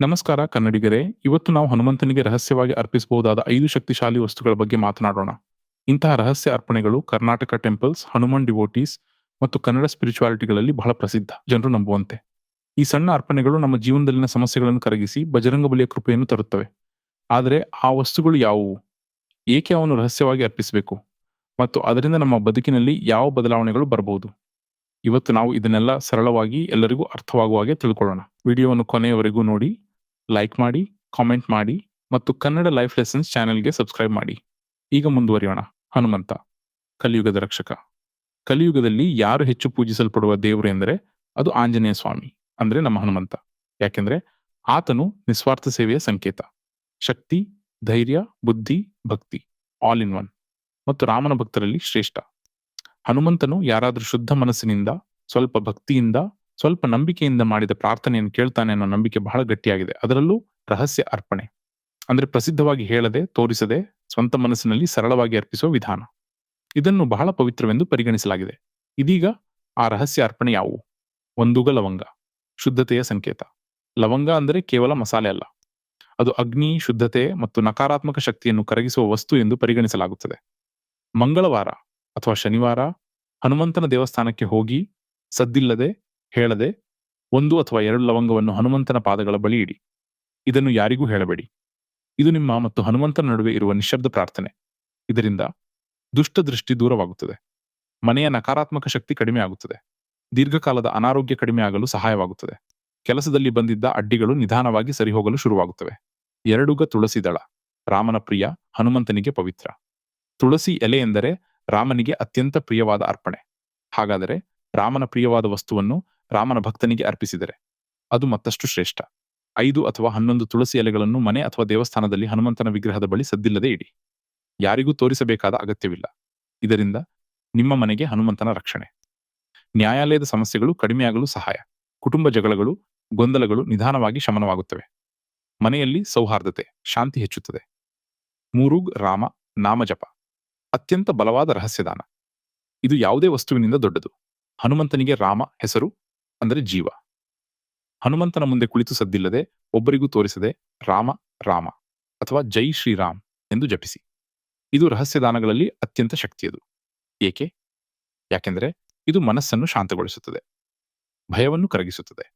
ನಮಸ್ಕಾರ ಕನ್ನಡಿಗರೇ, ಇವತ್ತು ನಾವು ಹನುಮಂತನಿಗೆ ರಹಸ್ಯವಾಗಿ ಅರ್ಪಿಸಬಹುದಾದ ಐದು ಶಕ್ತಿಶಾಲಿ ವಸ್ತುಗಳ ಬಗ್ಗೆ ಮಾತನಾಡೋಣ. ಇಂತಹ ರಹಸ್ಯ ಅರ್ಪಣೆಗಳು ಕರ್ನಾಟಕ ಟೆಂಪಲ್ಸ್, ಹನುಮಾನ್ ಡಿವೋಟೀಸ್ ಮತ್ತು ಕನ್ನಡ ಸ್ಪಿರಿಚುವಾಲಿಟಿಗಳಲ್ಲಿ ಬಹಳ ಪ್ರಸಿದ್ಧ, ಜನರು ನಂಬುವಂತೆ. ಈ ಸಣ್ಣ ಅರ್ಪಣೆಗಳು ನಮ್ಮ ಜೀವನದಲ್ಲಿನ ಸಮಸ್ಯೆಗಳನ್ನು ಕರಗಿಸಿ ಬಜರಂಗ ಬಲಿಯ ಕೃಪೆಯನ್ನು ತರುತ್ತವೆ. ಆದರೆ ಆ ವಸ್ತುಗಳು ಯಾವುವು? ಏಕೆ ಅವನ್ನು ರಹಸ್ಯವಾಗಿ ಅರ್ಪಿಸಬೇಕು? ಮತ್ತು ಅದರಿಂದ ನಮ್ಮ ಬದುಕಿನಲ್ಲಿ ಯಾವ ಬದಲಾವಣೆಗಳು ಬರಬಹುದು? ಇವತ್ತು ನಾವು ಇದನ್ನೆಲ್ಲ ಸರಳವಾಗಿ ಎಲ್ಲರಿಗೂ ಅರ್ಥವಾಗುವ ಹಾಗೆ ತಿಳ್ಕೊಳ್ಳೋಣ. ವಿಡಿಯೋವನ್ನು ಕೊನೆಯವರೆಗೂ ನೋಡಿ. ಲೈಕ್ ಮಾಡಿ ಕಾಮೆಂಟ್ ಮಾಡಿ ಮತ್ತು ಕನ್ನಡ ಲೈಫ್ ಲೆಸನ್ಸ್ ಚಾನೆಲ್ಗೆ ಸಬ್ಸ್ಕ್ರೈಬ್ ಮಾಡಿ. ಈಗ ಮುಂದುವರಿಯೋಣ. ಹನುಮಂತ, ಕಲಿಯುಗದ ರಕ್ಷಕ. ಕಲಿಯುಗದಲ್ಲಿ ಯಾರು ಹೆಚ್ಚು ಪೂಜಿಸಲ್ಪಡುವ ದೇವರು ಎಂದರೆ ಅದು ಆಂಜನೇಯ ಸ್ವಾಮಿ, ಅಂದ್ರೆ ನಮ್ಮ ಹನುಮಂತ. ಯಾಕೆಂದ್ರೆ ಆತನು ನಿಸ್ವಾರ್ಥ ಸೇವೆಯ ಸಂಕೇತ. ಶಕ್ತಿ, ಧೈರ್ಯ, ಬುದ್ಧಿ, ಭಕ್ತಿ ಆಲ್ ಇನ್ ಒನ್ ಮತ್ತು ರಾಮನ ಭಕ್ತರಲ್ಲಿ ಶ್ರೇಷ್ಠ. ಹನುಮಂತನು ಯಾರಾದರೂ ಶುದ್ಧ ಮನಸ್ಸಿನಿಂದ, ಸ್ವಲ್ಪ ಭಕ್ತಿಯಿಂದ ಸ್ವಲ್ಪ ನಂಬಿಕೆಯಿಂದ ಮಾಡಿದ ಪ್ರಾರ್ಥನೆಯನ್ನು ಕೇಳ್ತಾನೆ ಅನ್ನೋ ನಂಬಿಕೆ ಬಹಳ ಗಟ್ಟಿಯಾಗಿದೆ. ಅದರಲ್ಲೂ ರಹಸ್ಯ ಅರ್ಪಣೆ. ಅಂದ್ರೆ ಪ್ರಸಿದ್ಧವಾಗಿ ಹೇಳದೆ, ತೋರಿಸದೆ, ಸ್ವಂತ ಮನಸ್ಸಿನಲ್ಲಿ ಸರಳವಾಗಿ ಅರ್ಪಿಸುವ ವಿಧಾನ. ಇದನ್ನು ಬಹಳ ಪವಿತ್ರವೆಂದು ಪರಿಗಣಿಸಲಾಗಿದೆ. ಇದೀಗ ಆ ರಹಸ್ಯ ಅರ್ಪಣೆ ಯಾವುವು? ಒಂದುಗ ಲವಂಗ ಶುದ್ಧತೆಯ ಸಂಕೇತ. ಲವಂಗ ಅಂದರೆ ಕೇವಲ ಮಸಾಲೆ ಅಲ್ಲ. ಅದು ಅಗ್ನಿ, ಶುದ್ಧತೆ ಮತ್ತು ನಕಾರಾತ್ಮಕ ಶಕ್ತಿಯನ್ನು ಕರಗಿಸುವ ವಸ್ತು ಎಂದು ಪರಿಗಣಿಸಲಾಗುತ್ತದೆ. ಮಂಗಳವಾರ ಅಥವಾ ಶನಿವಾರ ಹನುಮಂತನ ದೇವಸ್ಥಾನಕ್ಕೆ ಹೋಗಿ ಸದ್ದಿಲ್ಲದೆ ಹೇಳದೆ, ಒಂದು ಅಥವಾ ಎರಡು ಲವಂಗವನ್ನು ಹನುಮಂತನ ಪಾದಗಳ ಬಳಿ ಇಡಿ. ಇದನ್ನು ಯಾರಿಗೂ ಹೇಳಬೇಡಿ. ಇದು ನಿಮ್ಮ ಮತ್ತು ಹನುಮಂತನ ನಡುವೆ ಇರುವ ನಿಶಬ್ದ ಪ್ರಾರ್ಥನೆ. ಇದರಿಂದ ದುಷ್ಟ ದೃಷ್ಟಿ ದೂರವಾಗುತ್ತದೆ. ಮನೆಯ ನಕಾರಾತ್ಮಕ ಶಕ್ತಿ ಕಡಿಮೆ ಆಗುತ್ತದೆ. ದೀರ್ಘಕಾಲದ ಅನಾರೋಗ್ಯ ಕಡಿಮೆ ಆಗಲು ಸಹಾಯವಾಗುತ್ತದೆ. ಕೆಲಸದಲ್ಲಿ ಬಂದಿದ್ದ ಅಡ್ಡಿಗಳು ನಿಧಾನವಾಗಿ ಸರಿಹೋಗಲು ಶುರುವಾಗುತ್ತವೆ. ಎರಡುಗ ತುಳಸಿ ದಳ. ರಾಮನ ಪ್ರಿಯ, ಹನುಮಂತನಿಗೆ ಪವಿತ್ರ. ತುಳಸಿ ಎಲೆ ಎಂದರೆ ರಾಮನಿಗೆ ಅತ್ಯಂತ ಪ್ರಿಯವಾದ ಅರ್ಪಣೆ. ಹಾಗಾದರೆ ರಾಮನ ಪ್ರಿಯವಾದ ವಸ್ತುವನ್ನು ರಾಮನ ಭಕ್ತನಿಗೆ ಅರ್ಪಿಸಿದರೆ ಅದು ಮತ್ತಷ್ಟು ಶ್ರೇಷ್ಠ. ಐದು ಅಥವಾ ಹನ್ನೊಂದು ತುಳಸಿ ಎಲೆಗಳನ್ನು ಮನೆ ಅಥವಾ ದೇವಸ್ಥಾನದಲ್ಲಿ ಹನುಮಂತನ ವಿಗ್ರಹದ ಬಳಿ ಸದ್ದಿಲ್ಲದೆ ಇಡಿ. ಯಾರಿಗೂ ತೋರಿಸಬೇಕಾದ ಅಗತ್ಯವಿಲ್ಲ. ಇದರಿಂದ ನಿಮ್ಮ ಮನೆಗೆ ಹನುಮಂತನ ರಕ್ಷಣೆ. ನ್ಯಾಯಾಲಯದ ಸಮಸ್ಯೆಗಳು ಕಡಿಮೆಯಾಗಲು ಸಹಾಯ. ಕುಟುಂಬ ಜಗಳಗಳು, ಗೊಂದಲಗಳು ನಿಧಾನವಾಗಿ ಶಮನವಾಗುತ್ತವೆ. ಮನೆಯಲ್ಲಿ ಸೌಹಾರ್ದತೆ, ಶಾಂತಿ ಹೆಚ್ಚುತ್ತದೆ. ಮೂರುಗ್ ರಾಮ ನಾಮಜಪ ಅತ್ಯಂತ ಬಲವಾದ ರಹಸ್ಯದಾನ. ಇದು ಯಾವುದೇ ವಸ್ತುವಿನಿಂದ ದೊಡ್ಡದು. ಹನುಮಂತನಿಗೆ ರಾಮ ಹೆಸರು ಅಂದರೆ ಜೀವ. ಹನುಮಂತನ ಮುಂದೆ ಕುಳಿತು ಸದ್ದಿಲ್ಲದೆ ಒಬ್ಬರಿಗೂ ತೋರಿಸದೆ ರಾಮ ರಾಮ ಅಥವಾ ಜೈ ಶ್ರೀರಾಮ್ ಎಂದು ಜಪಿಸಿ. ಇದು ರಹಸ್ಯದಾನಗಳಲ್ಲಿ ಅತ್ಯಂತ ಶಕ್ತಿಯದು. ಏಕೆ? ಯಾಕೆಂದರೆ ಇದು ಮನಸ್ಸನ್ನು ಶಾಂತಗೊಳಿಸುತ್ತದೆ. ಭಯವನ್ನು ಕರಗಿಸುತ್ತದೆ.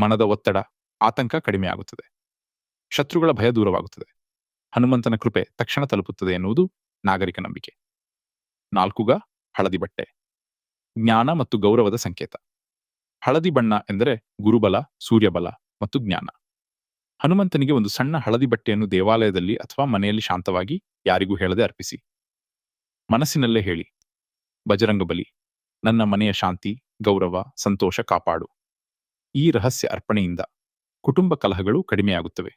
ಮನದ ಒತ್ತಡ, ಆತಂಕ ಕಡಿಮೆಯಾಗುತ್ತದೆ ಶತ್ರುಗಳ ಭಯ ದೂರವಾಗುತ್ತದೆ. ಹನುಮಂತನ ಕೃಪೆ ತಕ್ಷಣ ತಲುಪುತ್ತದೆ ಎನ್ನುವುದು ನಾಗರಿಕ ನಂಬಿಕೆ. ನಾಲ್ಕುಗ ಹಳದಿ ಬಟ್ಟೆ. ಜ್ಞಾನ ಮತ್ತು ಗೌರವದ ಸಂಕೇತ. ಹಳದಿ ಬಣ್ಣ ಎಂದರೆ ಗುರುಬಲ, ಸೂರ್ಯಬಲ ಮತ್ತು ಜ್ಞಾನ. ಹನುಮಂತನಿಗೆ ಒಂದು ಸಣ್ಣ ಹಳದಿ ಬಟ್ಟೆಯನ್ನು ದೇವಾಲಯದಲ್ಲಿ ಅಥವಾ ಮನೆಯಲ್ಲಿ ಶಾಂತವಾಗಿ ಯಾರಿಗೂ ಹೇಳದೆ ಅರ್ಪಿಸಿ. ಮನಸ್ಸಿನಲ್ಲೇ ಹೇಳಿ ಬಜರಂಗಬಲಿ ನನ್ನ ಮನೆಯ ಶಾಂತಿ, ಗೌರವ, ಸಂತೋಷ ಕಾಪಾಡು. ಈ ರಹಸ್ಯ ಅರ್ಪಣೆಯಿಂದ ಕುಟುಂಬ ಕಲಹಗಳು ಕಡಿಮೆಯಾಗುತ್ತವೆ.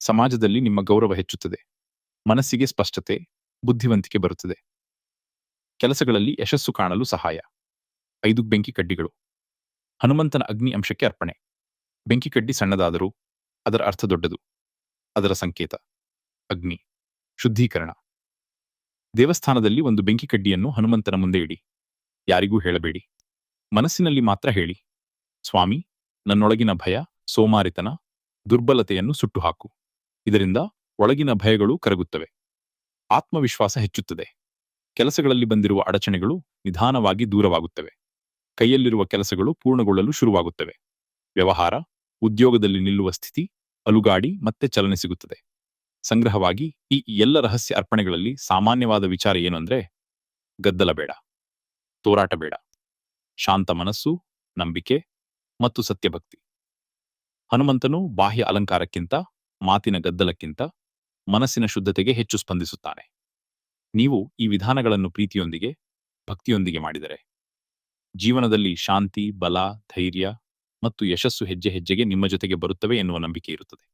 ಸಮಾಜದಲ್ಲಿ ನಿಮ್ಮ ಗೌರವ ಹೆಚ್ಚುತ್ತದೆ. ಮನಸ್ಸಿಗೆ ಸ್ಪಷ್ಟತೆ, ಬುದ್ಧಿವಂತಿಕೆ ಬರುತ್ತದೆ. ಕೆಲಸಗಳಲ್ಲಿ ಯಶಸ್ಸು ಕಾಣಲು ಸಹಾಯ. ಐದು ಬೆಂಕಿ ಕಡ್ಡಿಗಳು. ಹನುಮಂತನ ಅಗ್ನಿ ಅಂಶಕ್ಕೆ ಅರ್ಪಣೆ. ಬೆಂಕಿ ಕಡ್ಡಿ ಸಣ್ಣದಾದರೂ ಅದರ ಅರ್ಥ ದೊಡ್ಡದು. ಅದರ ಸಂಕೇತ, ಅಗ್ನಿ, ಶುದ್ಧೀಕರಣ. ದೇವಸ್ಥಾನದಲ್ಲಿ ಒಂದು ಬೆಂಕಿ ಕಡ್ಡಿಯನ್ನು ಹನುಮಂತನ ಮುಂದೆ ಇಡಿ. ಯಾರಿಗೂ ಹೇಳಬೇಡಿ. ಮನಸ್ಸಿನಲ್ಲಿ ಮಾತ್ರ ಹೇಳಿ. ಸ್ವಾಮಿ, ನನ್ನೊಳಗಿನ ಭಯ, ಸೋಮಾರಿತನ, ದುರ್ಬಲತೆಯನ್ನು ಸುಟ್ಟು ಹಾಕು ಇದರಿಂದ ಒಳಗಿನ ಭಯಗಳು ಕರಗುತ್ತವೆ. ಆತ್ಮವಿಶ್ವಾಸ ಹೆಚ್ಚುತ್ತದೆ. ಕೆಲಸಗಳಲ್ಲಿ ಬಂದಿರುವ ಅಡಚಣೆಗಳು ನಿಧಾನವಾಗಿ ದೂರವಾಗುತ್ತವೆ. ಕೈಯಲ್ಲಿರುವ ಕೆಲಸಗಳು ಪೂರ್ಣಗೊಳ್ಳಲು ಶುರುವಾಗುತ್ತವೆ. ವ್ಯವಹಾರ, ಉದ್ಯೋಗದಲ್ಲಿ ನಿಲ್ಲುವ ಸ್ಥಿತಿ, ಅಲುಗಾಡಿ ಮತ್ತೆ ಚಲನೆ ಸಿಗುತ್ತದೆ. ಸಂಗ್ರಹವಾಗಿ ಈ ಎಲ್ಲ ರಹಸ್ಯ ಅರ್ಪಣೆಗಳಲ್ಲಿ ಸಾಮಾನ್ಯವಾದ ವಿಚಾರ ಏನು ಅಂದ್ರೆ ಗದ್ದಲ ಬೇಡ, ತೋರಾಟ ಬೇಡ, ಶಾಂತ ಮನಸ್ಸು, ನಂಬಿಕೆ ಮತ್ತು ಸತ್ಯಭಕ್ತಿ. ಹನುಮಂತನು ಬಾಹ್ಯ ಅಲಂಕಾರಕ್ಕಿಂತ, ಮಾತಿನ ಗದ್ದಲಕ್ಕಿಂತ, ಮನಸ್ಸಿನ ಶುದ್ಧತೆಗೆ ಹೆಚ್ಚು ಸ್ಪಂದಿಸುತ್ತಾನೆ. ನೀವು ಈ ವಿಧಾನಗಳನ್ನು ಪ್ರೀತಿಯೊಂದಿಗೆ, ಭಕ್ತಿಯೊಂದಿಗೆ ಮಾಡಿದರೆ ಜೀವನದಲ್ಲಿ ಶಾಂತಿ ಬಲ ಧೈರ್ಯ ಮತ್ತು ಯಶಸ್ಸು ಹೆಜ್ಜೆ ಹೆಜ್ಜೆಗೆ ನಿಮ್ಮ ಜೊತೆಗೆ ಬರುತ್ತವೆ ಎನ್ನುವ ನಂಬಿಕೆ ಇರುತ್ತದೆ.